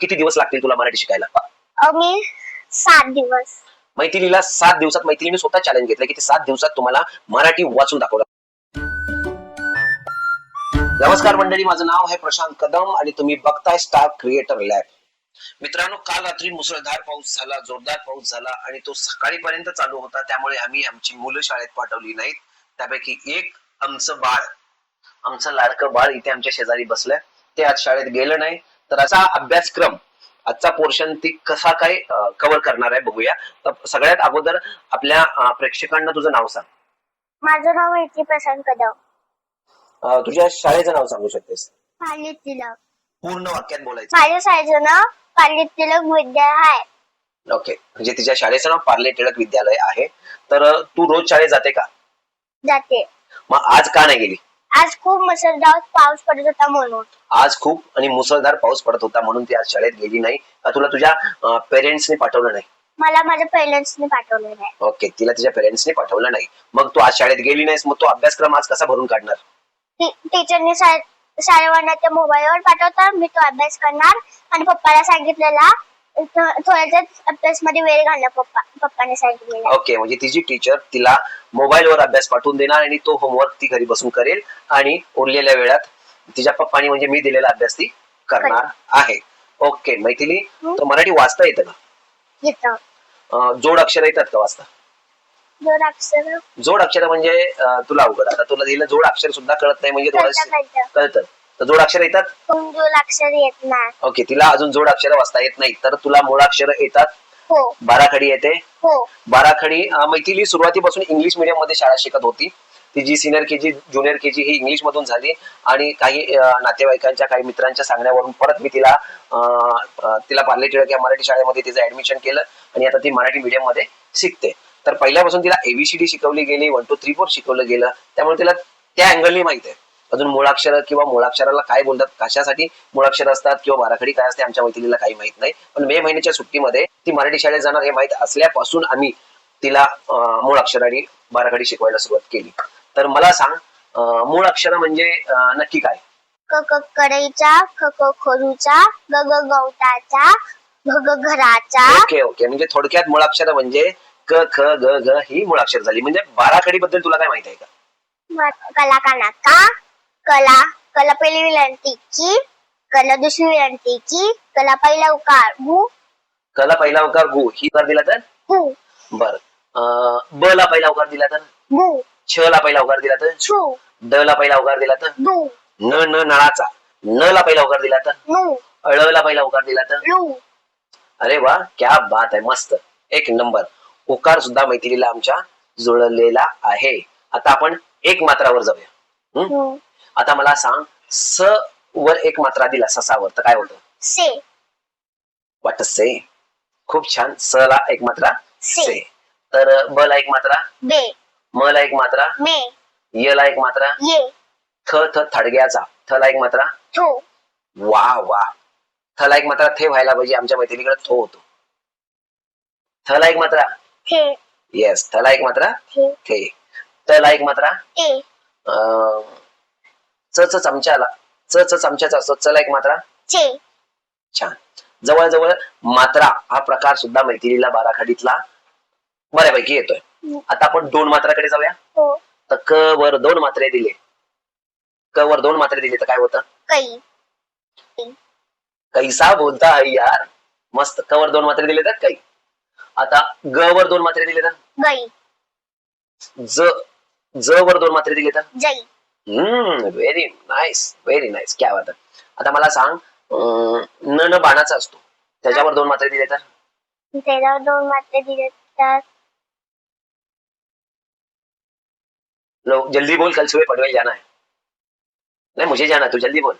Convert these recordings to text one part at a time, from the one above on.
किती दिवस लागतील तुला मराठी शिकायला? मी सात दिवस. मैथिलीला सात दिवसात मैथिलीने स्वतः चॅलेंज घेतलं की ते सात दिवसात तुम्हाला मराठी वाचून दाखवलं. नमस्कार मंडळी माझं नाव आहे प्रशांत कदम आणि तुम्ही बघताय स्टार क्रिएटर लॅब मित्रांनो काल रात्री मुसळधार पाऊस झाला जोरदार पाऊस झाला आणि तो सकाळीपर्यंत चालू होता. त्यामुळे आम्ही आमची मुलं शाळेत पाठवली नाहीत. त्यापैकी एक आमचं बाळ आमचं लाडकं बाळ इथे आमच्या शेजारी बसलंय. ते आज शाळेत गेलं नाही. तर असा अभ्यासक्रम आजचा पोर्शन ती कसा काय कव्हर करणार आहे बघूया. तर सगळ्यात अगोदर आपल्या प्रेक्षकांना तुझं नाव सांग. माझं नाव मैत्री प्रशांत कदम. तुझ्या शाळेचं नाव सांगू शकतेस? पालित तिलक. पूर्ण वाक्यात बोलायचं. माझ्या शाळेचं नाव पालित तिलक विद्यालय आहे. ओके. म्हणजे तिच्या शाळेचं नाव पार्ले टिळक विद्यालय आहे. तर तू रोज शाळेत जाते का? जाते. मग आज का नाही गेली? आज खूप मुसळधार पाऊस पडत होता म्हणून. आज खूप आणि मुसळधार पाऊस पडत होता म्हणून ती आज शाळेत गेली नाही. का तुला तुझ्या पेरेंट्सने पाठवलं नाही? मला माझ्या पेरेंट्सने पाठवलेलं आहे ओके तिला तिच्या पेरेंट्सने पाठवलं नाही. मग तू आज शाळेत गेली नाहीस मग तो अभ्यासक्रम आज कसा भरून काढणार? टी- टीचरने शाळे- शाळेवरनं ते मोबाईलवर पाठवतात मी तो अभ्यास करणार. आणि पप्पाला सांगितलेला थोड्याच वेळ घालणार पप्पा पप्पाने सांगितलेला ओके म्हणजे तिची टीचर तिला मोबाईलवर अभ्यास पाठवून देणार आणि तो होमवर्क ती घरी बसून करेल आणि उरलेल्या वेळात तिच्या पप्पानी म्हणजे मी दिलेला अभ्यास ती करणार आहे. ओके मैथिली तर मराठी वाचता येतं का? येतं. जोड अक्षर येतात का वाचता? दोन अक्षर? जोड अक्षर म्हणजे तुला अवघड आता तुला दिलं जोड अक्षर सुद्धा कळत नाही म्हणजे थोडं कळतं. कळतं. तर जोड अक्षर येतात? येत नाही. ओके तिला अजून जोड अक्षर वाचता येत नाही तर तुला मूळाक्षर येतात? हो. बाराखडी येते? हो. बाराखडी मैथिली सुरुवातीपासून इंग्लिश मिडियममध्ये शाळा शिकत होती. ती जी सिनियर केजी ज्युनियर केजी ही इंग्लिश मधून झाली. आणि काही नातेवाईकांच्या काही मित्रांच्या सांगण्यावरून परत मी तिला तिला पार्ले टिळक या मराठी शाळेमध्ये तिचं ऍडमिशन केलं. आणि आता ती मराठी मीडियममध्ये शिकते. तर पहिल्यापासून तिला एबीसीडी शिकवली गेली वन टू थ्री फोर शिकवलं गेलं. त्यामुळे तिला त्या अँगलनी माहीत आहे. अजून मुळाक्षर किंवा मुळाक्षराला काय बोलतात कशासाठी मुळाक्षर असतात किंवा बाराखडी काय असते आमच्या मैत्रिणीला काही माहीत नाही. पण मे महिन्याच्या सुट्टीमध्ये ती मराठी शाळेत जाणार हे माहीत असल्यापासून आम्ही तिला मुळाक्षर आणि बाराखडी शिकवायला सुरुवात केली. तर मला सांग मूळ अक्षर म्हणजे नक्की काय? क कढईचा ख खरूचा ग ग गवताचा घ ग घराचा. Okay okay. म्हणजे थोडक्यात मुळाक्षर म्हणजे क ख ग घ ही मुळाक्षर झाली. म्हणजे बाराखडी बद्दल तुला काय माहिती आहे का? म- कला कला पहिली विलंटीची कला दुसरी विलंटीची कला पहिला उकार गु कला पहिला उकार गु ही उकार दिला तर? गु बर. ब ला पहिला उकार दिला तर? गु छ ला पहिला उकार दिला तर? छु. ड ला पहिला उकार दिला तर? दु न न नळाचा. न ला पहिला उकार दिला तर? नु अळ ला पहिला उकार दिला तर? लु अरे वा क्या बात आहे मस्त. एक नंबर. उकार सुद्धा मैत्रीला आमच्या जुळलेला आहे. आता आपण एक मात्रावर जाऊया. हम्म? आता मला सांग स वर एक मात्रा दिला ससावर तर काय होतं से. वाटत से खूप छान. स ला एक मात्रा से. से. तर ब ला एक मात्रा बे. म ला एक मात्रा मे. य ला एक मात्रा ये. थ थ थडग्याचा थ ला एक मात्रा. थो. वा वा. थ ला एक मात्रा थे व्हायला पाहिजे आमच्या मैत्रिणीकडे थो होतो. थ ला एक मात्रा. थे. येस थ ला एक मात्रा थे. थे. त ला एक मात्रा अं, च च चमच्याला. च च चमच्याचा असतो. च ला एक मात्रा. चे. छान. जवळजवळ मात्रा हा प्रकार सुद्धा मैथिलीला बाराखडीतला बऱ्यापैकी येतोय. आता आपण दोन मात्राकडे जाऊया. हो. तर क वर दोन मात्रे दिले. क वर दोन मात्रे दिले तर काय होतं? कै. कैसा बोलता है यार? मस्त. क वर दोन मात्रे दिले तर कै. आता ग वर दोन मात्रे दिले तर? गई. ज ज वर दोन मात्रे दिले तर? जई. हम्म व्हेरी नाईस व्हेरी नाईस क्या बात आहे. आता मला सांग न न बाणाचा असतो. त्याच्यावर दोन मात्रे दिले तर? त्याला दोन मात्रे दिले तर? लो जल्दी बोल कल सुबह पनवेल जाना है. नाही मुझे जाना तू जल्दी बोल.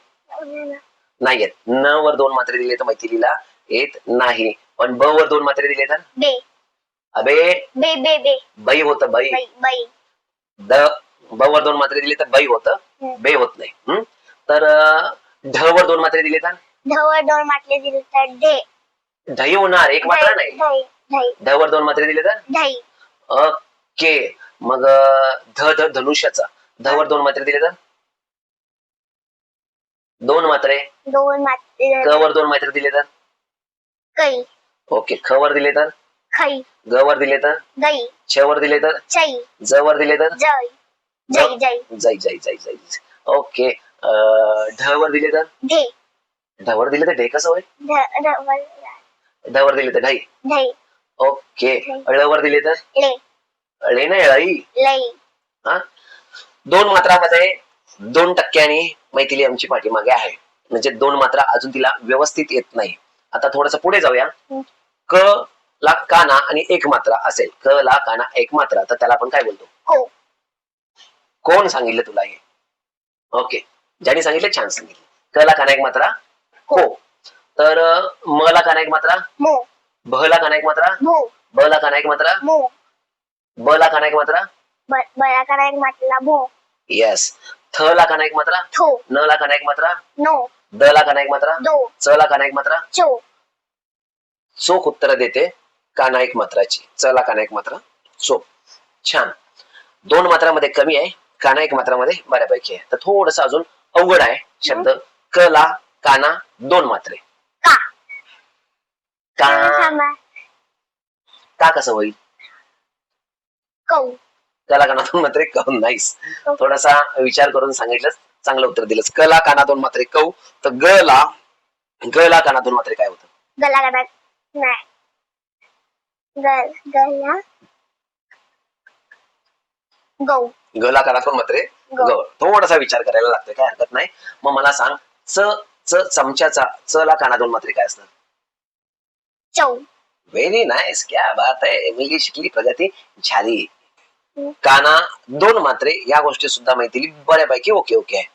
नाही येत. न वर दोन मात्रे दिले तर मैथिलीला येत नाही. पण ब वर दोन मात्रे दिले तर? बे. अबे. बे बे बे. बाई होतं बाई. द ब वर दोन मात्रे दिले तर बाई होतं. बे होत नाही. हम्म? तर ढ वर दोन मात्रे दिले तर? धवर दोन मात्रे दिले तर ढे ढई होणार एक मात्रा नाही? ढ वर दोन मात्रे दिले तर? ओके. मग अं, ध ध धनुष्याचा. ध वर दोन मात्रे दिले तर? दोन मात्रे. दोन मात्रे. क वर दोन मात्रे दिले तर? कै ओके. ख वर दिले तर? खै. ग वर दिले तर? गै. छ वर दिले तर? चै. ज वर दिले तर? जय जय जय जय जय जय ओके ढ वर दिले तर? ढे. ढ वर दिले तर ढे कसं होय ढ- ढ- ढ वर दिले तर ढाई? ओके ळ वर दिले तर? ले. ळे नाही ळई हा? दोन मात्रामध्ये दोन टक्क्यांनी मैथिली आमची पाठीमागे आहे. म्हणजे दोन मात्रा अजून तिला व्यवस्थित येत नाही. आता थोडस पुढे जाऊया. क ला काना आणि एक मात्रा असेल. क ला काना एक मात्रा. तर त्याला आपण काय बोलतो? को कोण सांगितलं तुला हे ओके ज्याने सांगितलं छान सांगितलं क ला काना एक मात्रा हो तर अं, म ला काना एक मात्रा मो भ ला काना एक मात्रा भू ब ला काना एक मात्रा मो ब ला काना एक मात्रा बळा एक म्हटला भो येस थ ला काना एक मात्रा थो न ला काना एक मात्रा नो द ला काना एक मात्रा दो च ला काना एक मात्रा चो चोख उत्तर देते काना एक मात्राची च ला काना एक मात्रा चोख छान दोन मात्रामध्ये कमी आहे काना एक मात्रामध्ये बऱ्यापैकी आहे. तर थोडस अजून अवघड आहे. शब्द क ला काना दोन मात्रे. का? का. का कसं होईल? कौ. कला काना दोन मात्रे कहून नाहीस थोडासा विचार करून सांगितलं चांगलं उत्तर दिलंस. क ला काना दोन मात्रे कौ. तर ग ला ग ला काना दोन मात्रे काय होतं? गला करा नाही. गल गला गौ. गला काना दोन मात्रे ग. थोडासा विचार करायला लागतोय काय हरकत नाही. मग मला सांग च च चमच्याचा च ला काना दोन मात्रे काय असणार व्हेरी नाईस क्या बात आहे. मुलगी शिकली प्रगती झाली. काना दोन मात्रे या गोष्टी सुद्धा माहिती बऱ्यापैकी ओके ओके आहे.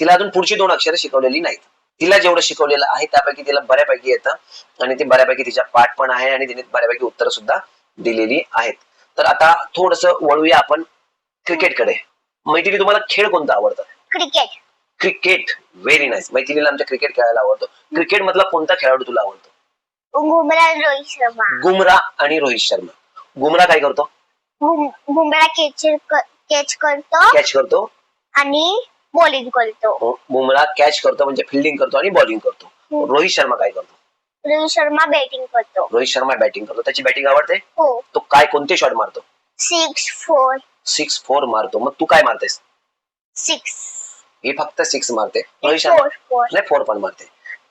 तिला अजून पुढची दोन अक्षरं शिकवलेली नाहीत. तिला जेवढं शिकवलेलं आहे त्यापैकी तिला बऱ्यापैकी येतं. आणि ते बऱ्यापैकी तिच्या पाठ पण आहे आणि तिने बऱ्यापैकी उत्तर सुद्धा दिलेली आहेत. तर आता थोडस वळूया आपण. क्रिकेटकडे मैथिली तुम्हाला खेळ कोणता आवडतं क्रिकेट क्रिकेट व्हेरी नाईस मैथिलीला आमच्या क्रिकेट खेळायला आवडतो. क्रिकेट मधला कोणता खेळाडू तुला आवडतो? बुमरा रोहित शर्मा. गुमरा आणि रोहित शर्मा. गुमरा काय करतो? बुमरा कॅच कॅच करतो. कॅच करतो. आणि बॉलिंग करतो. बुमरा कॅच करतो म्हणजे फिल्डिंग करतो आणि बॉलिंग करतो. हम्म. रोहित शर्मा काय करतो? रोहित शर्मा बॅटिंग करतो. रोहित शर्मा बॅटिंग करतो. त्याची बॅटिंग आवडते? हो. तो काय कोणते शॉट मारतो? सिक्स फोर सिक्स फोर मारतो. मग तू काय मारतेस? सिक्स ही फक्त सिक्स मारते. नाही फोर पण मारते.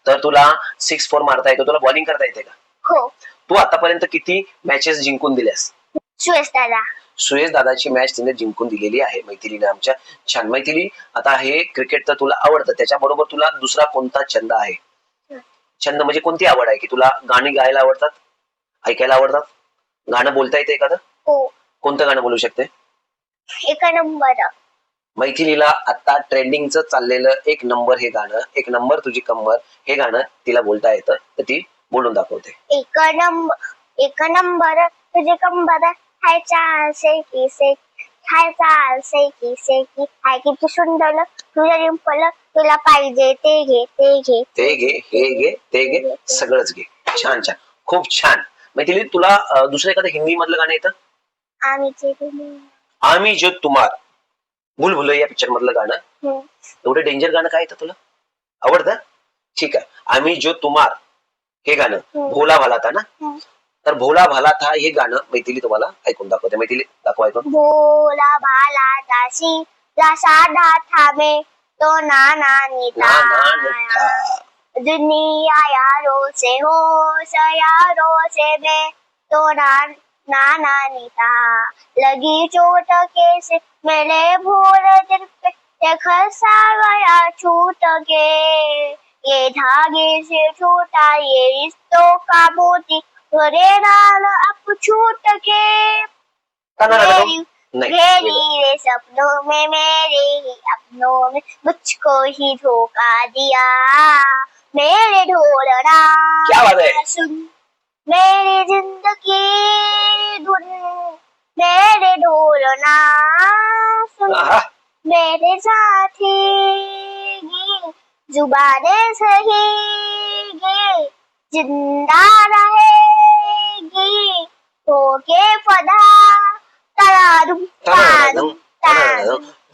तर तुला सिक्स फोर मारता येतो. तुला बॉलिंग करता येते का? हो. तू आतापर्यंत किती मॅचेस जिंकून दिल्यास? सुयश दादा. सुयश दादाची मॅच तिने जिंकून दिलेली आहे मैथिलीने आमच्या. छान. मैथिली आता हे क्रिकेट तर तुला आवडतं. त्याच्याबरोबर तुला दुसरा कोणता छंद आहे? छंद म्हणजे कोणती आवड आहे? की तुला गाणी गायला आवडतात? ऐकायला आवडतात? गाणं बोलता येते एखादं? हो. कोणतं गाणं बोलू शकते? एका नंबर. मैथिलीला आता ट्रेंडिंगचं चाललेलं एक नंबर हे गाणं एक नंबर तुझी कंबर हे गाणं तिला बोलता येतं तर ती बोलून दाखवते. एक नंबर एक नंबर तुझे कंबर हाय चाल से की से हाय चाल से की से की हाय किती सुंदर तुझं रिंपल तुला पाहिजे ते घे ते घे. ते घे हे घे ते घे सगळंच घे. छान छान. खूप छान. मैथिली तुला अं, दुसरं एखादं हिंदी मधलं गाणं येतं? आम्ही जे- आम्ही जो तुम्हार भूल भुल या पिक्चर मधलं गाणं हम्म. एवढं डेंजर गाणं काय येतं तुला आवडतं ठीक आहे आम्ही जो तुम्हार हे गाणं हम्म. भोला भाला था ना हम्म. तर भोला भाला था हे गाणं मैथिली तुम्हाला ऐकून दाखवते मैथिली दाखव ऐकून भोला भाला दासी ला साधा थांबे तो नाना ना ना निता. दुनिया यारों से हो यारों से बे तो ना नाना नीता लगी चोट कैसे मेरे भूल दिल पे ये खसा गया छूट के ये धागे से छूटा ये रिश्तों का मोती घरे नाल अब छूट के मेरी रे सपनों में मेरे ही अपनों में मुझको ही धोखा दिया। मेरे ढोलना क्या बात है? सुन मेरी जिंदगी धुन मेरे ढोलना सुन आहा, मेरे साथी जुबाने सही जिंदा रहेगी होके फदा तरादुम, तरादुम,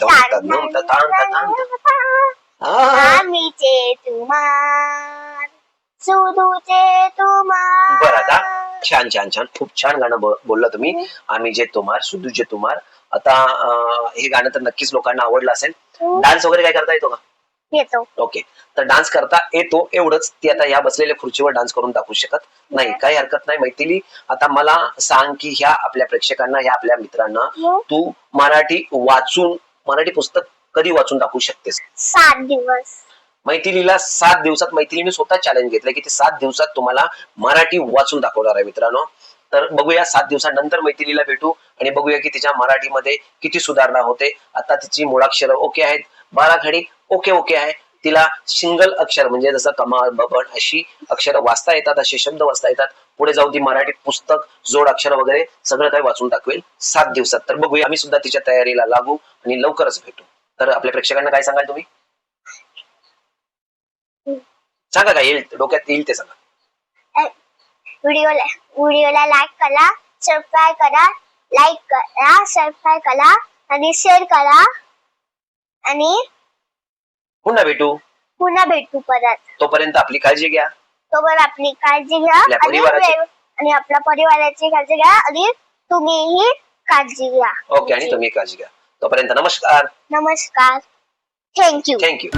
तताम, तताम, आहा. आम्हीचे तुमार तुम्हार. बरं आता छान छान छान खूप छान गाणं बोलला तुम्ही. आम्ही जे तुम्हार सुधू जे तुम्हार. आता हे गाणं तर नक्कीच लोकांना आवडलं असेल. डान्स वगैरे काय करता येतो का? येतो. ओके. तर डान्स करता येतो एवढंच. ती आता या बसलेल्या खुर्चीवर डान्स करून दाखवू शकत नाही. काही हरकत नाही मैथिली. आता मला सांग की ह्या आपल्या प्रेक्षकांना ह्या आपल्या मित्रांना हो. तू मराठी वाचून मराठी पुस्तक कधी वाचून दाखवू शकतेस? सात दिवस. मैथिलीला सात दिवसात मैथिलीने स्वतः चॅलेंज घेतलं की ते सात दिवसात तुम्हाला मराठी वाचून दाखवणार आहे मित्रांनो. तर बघूया सात दिवसानंतर मैथिलीला भेटू आणि बघूया की तिच्या मराठीमध्ये किती सुधारणा होते. आता तिची मुळाक्षरं ओके आहेत. बाराखडी ओके ओके आहे. तिला सिंगल अक्षर म्हणजे जसं कमाल बबन अशी अक्षर वाचता येतात असे शब्द वाचता येतात. पुढे जाऊन ती मराठी पुस्तक जोड अक्षर वगैरे सगळं काही वाचून दाखवेल सात दिवसात. तर बघूया आम्ही सुद्धा तिच्या तयारीला लागू आणि लवकरच भेटू. तर आपल्या प्रेक्षकांना काय सांगाल तुम्ही? सांगा काय येईल डोक्यात येईल ते सांगा. व्हिडिओला व्हिडिओला लाईक करा सबस्क्राईब करा लाईक करा सबस्क्राईब करा आणि शेअर करा आणि पुन्हा भेटू. पुन्हा भेटू परत. तोपर्यंत आपली काळजी घ्या. तोवर आपली काळजी घ्या आपल्या आणि परिवाराची- वेळ- आणि आपल्या परिवाराची काळजी घ्या आणि तुम्हीही काळजी घ्या. ओके आणि तुम्ही काळजी घ्या. तोपर्यंत नमस्कार. नमस्कार. Thank you thank you